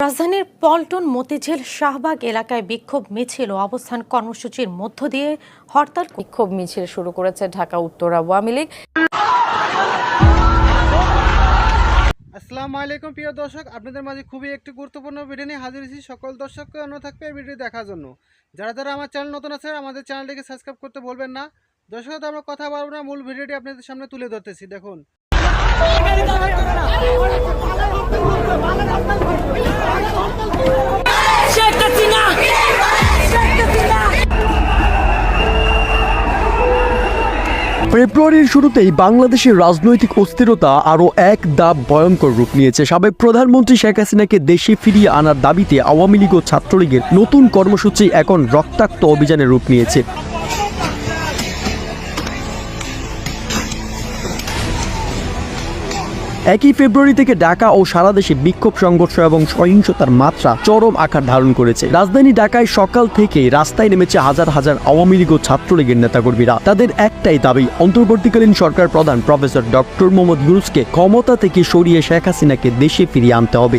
রাজধানীর পল্টন মতিঝিল শাহবাগ এলাকায় বিক্ষোভ মিছিল ও অবস্থান কর্মসূচির মধ্য দিয়ে হরতাল বিক্ষোভ মিছিল শুরু করেছে ঢাকা উত্তর আওয়ামী লীগ। আসসালামু আলাইকুম প্রিয় দর্শক। আপনাদের মাঝে খুবই একটি গুরুত্বপূর্ণ ভিডিও নিয়ে হাজির হয়েছি। সকল দর্শককে অনুরোধ থাকবে এই ভিডিও দেখার জন্য। যারা যারা আমার চ্যানেল নতুন আছে আমাদের চ্যানেলটিকে সাবস্ক্রাইব করতে বলবেন না। দর্শক আমরা কথা বলব না মূল ভিডিওটি আপনাদের সামনে তুলে ধরতেছি। দেখুন। ফেব্রুয়ারির শুরুতেই বাংলাদেশের রাজনৈতিক অস্থিরতা আরও এক দাব ভয়ঙ্কর রূপ নিয়েছে। সাবেক প্রধানমন্ত্রী শেখ হাসিনাকে দেশে ফিরিয়ে আনার দাবিতে আওয়ামী লীগ ও ছাত্রলীগের নতুন কর্মসূচি এখন রক্তাক্ত অভিযানের রূপ নিয়েছে। একই ফেব্রুয়ারি থেকে ঢাকা ও সারা দেশে বিক্ষোভ, সংঘর্ষ এবং সহিংসতার মাত্রা চরম আকার ধারণ করেছে। রাজধানী ঢাকায় সকাল থেকে রাস্তায় নেমেছে হাজার হাজার আওয়ামী লীগ ও ছাত্রলীগের নেতাকর্মীরা। তাদের একটাই দাবি, অন্তর্বর্তীকালীন সরকার প্রধান প্রফেসর ডক্টর মোহাম্মদ ইউনুসকে ক্ষমতা থেকে সরিয়ে শেখ হাসিনাকে দেশে ফিরিয়ে আনতে হবে।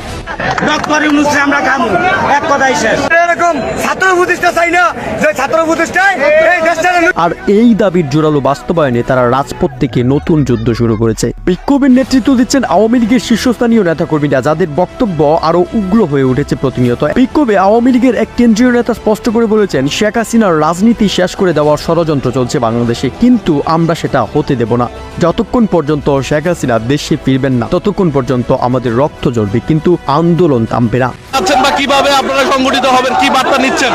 এক কথাই শেষ। এরকম ছাত্র প্রতিষ্ঠা চাই না যে ছাত্র প্রতিষ্ঠায় এই দেশটা আর এই দাবির জোরালো বাস্তবায়নে তারা রাজপথ থেকে নতুন যুদ্ধ শুরু করেছে। বিক্ষোভের নেতৃত্ব দিচ্ছেন আওয়ামী লীগের শীর্ষস্থানীয় নেতাকর্মীরা, যাদের বক্তব্য আরও উগ্র হয়ে উঠেছে প্রতিনিয়ত। বিক্ষোভে আওয়ামী লীগের এক কেন্দ্রীয় নেতা স্পষ্ট করে বলেছেন, শেখ হাসিনার রাজনীতি শেষ করে দেওয়ার ষড়যন্ত্র চলছে বাংলাদেশে, কিন্তু আমরা সেটা হতে দেব না। যতক্ষণ পর্যন্ত শেখ হাসিনা দেশে ফিরবেন না, ততক্ষণ পর্যন্ত আমাদের রক্ত জ্বলবে, কিন্তু আন্দোলন থামবে না। বা কীভাবে আপনারা সংগঠিত হবেন, কি বার্তা নিচ্ছেন?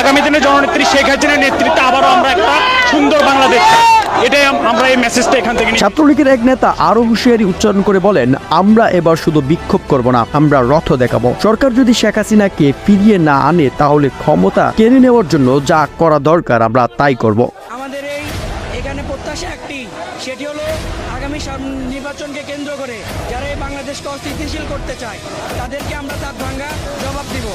আগামী দিনে জননেত্রী শেখ হাসিনার নেতৃত্বে আবারও আমরা সুন্দর বাংলাদেশ। এটাই আমরা এই মেসেজটা এখান থেকে ছাত্রলীগের এক নেতা আরও হুঁশিয়ারি উচ্চারণ করে বলেন আমরা এবার শুধু বিক্ষোভ করব না আমরা রথ দেখাবো। সরকার যদি শেখ হাসিনাকে ফিরিয়ে না আনে তাহলে ক্ষমতা কেড়ে নেওয়ার জন্য যা করা দরকার আমরা তাই করব। আমাদের এই এখানে প্রত্যাশা একটি সেটি হলো আগামী নির্বাচনকে কেন্দ্র করে যারা এই বাংলাদেশকে অস্থিতিশীল করতে চায় তাদেরকে আমরা তার ভাঙ্গা জবাব দিব।